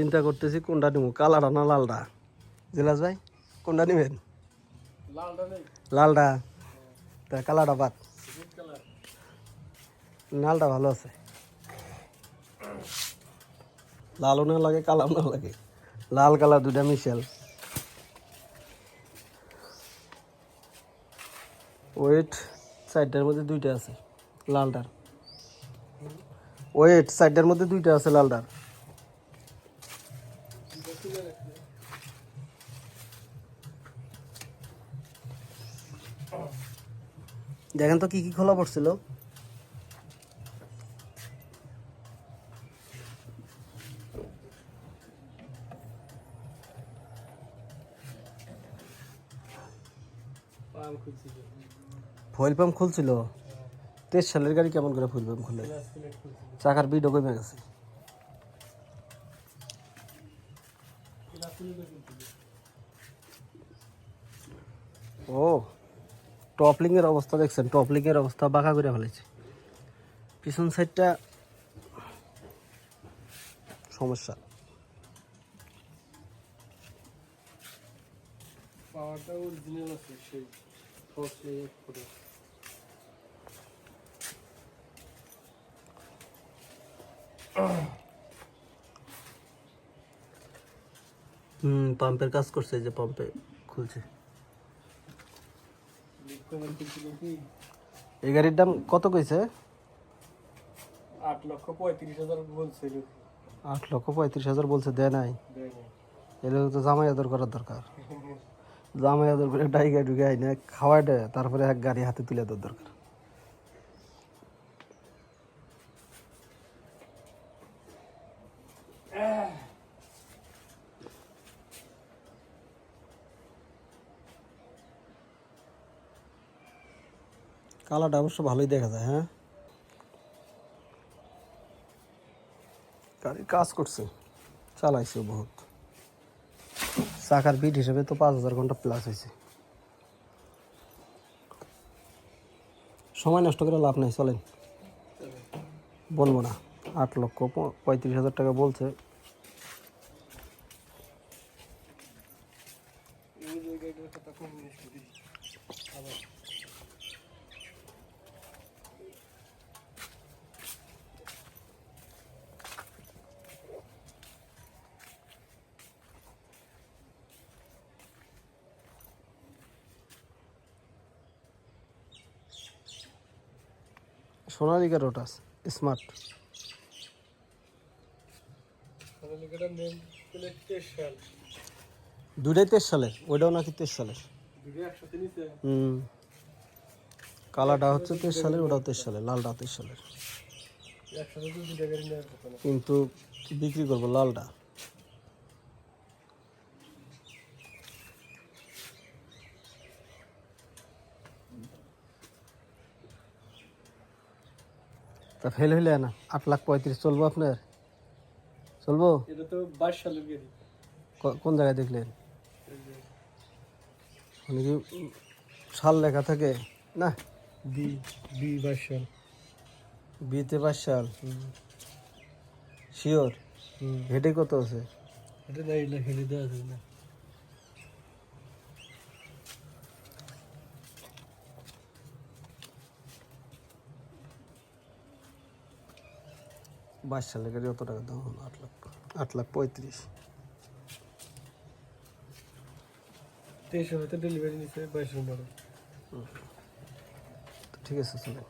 চিন্তা করতেছি কোনটা নিব কালাটা না লালটা জিলাস ভাই কোনটা নিবেন? লালটা তা কালাটা বাদ। লালটা ভালো আছে। লালও না লাগে কালাও না লাগে। লাল কালার দুটা মিশেল। ওয়েট সাইডটার মধ্যে দুইটা আছে লালটার ওয়েট সাইডটার মধ্যে দুইটা আছে লালটার দেখেন তো কি কি খোলা পড়ছিল। ফুয়েল পাম্প খুলছিল? তেইশ সালের গাড়ি কেমন করে ফুয়েল পাম্প খুলে? চাকার বিডও কমে গেছে। ও টপলিং এর অবস্থা দেখছেন টপলিং এর অবস্থা বাঁকা করে ফেলেছে। পিছন সাইডটা সমস্যা। পাওয়ারটা অরিজিনাল আছে সেই ফার্স্ট এক ফটো হুম পাম্পের কাজ করছে এই যে পাম্পে খুলছে। এই গাড়ির দাম কত কইছে? আট লক্ষ পঁয়ত্রিশ হাজার বলছিল। আট লক্ষ পঁয়ত্রিশ হাজার বলছে দেয় নাই। দেয় নাই। এলে তো জামাই আদর করার দরকার। জামাই আদর করে ডাইগা ঢুকে আইনে খাওয়াই দেয় তারপরে এক গাড়ি হাতে তুলে দেওয়ার দরকার। কালারটা অবশ্য ভালোই দেখা যায় হ্যাঁ? গাড়ি কাজ করছে, চালাইছে বহুত। চাকার বিট হিসেবে তো পাঁচ হাজার ঘণ্টা প্লাস হয়েছে। সময় নষ্ট করে লাভ নাই, চলেন। বলব না, আট লক্ষ পঁয়ত্রিশ হাজার টাকা বলছে। সোনালিকা রোটাস স্মার্ট দুটাই তেইশ সালের ওইটাও নাকি তেইশ সালের। হুম। কালারটা হচ্ছে তেইশ সালের ওটাও তেইশ সালের লালটাও তেইশ সালের। কিন্তু বিক্রি করব লালটা। তা ফেল হইলে না আট লাখ পঁয়ত্রিশ চলবো আপনার? চলবো? এটা তো বাইশ সালের গাড়ি। কোন জায়গায় দেখলেন? মানে কি সাল লেখা থাকে? না? বি বি বাইশ সাল। বিতে পাঁচ সাল? শিওর হেডে কত আছে? এটা নাই হেলে দেওয়া আছে না। বাইশ সালের গাড়ি অত টাকা দাম হলো আট লাখ আট লাখ পঁয়ত্রিশ। তেইশ হয়তো ডেলিভারি নিচ্ছে বাইশ মডেল ঠিক আছে চলেন।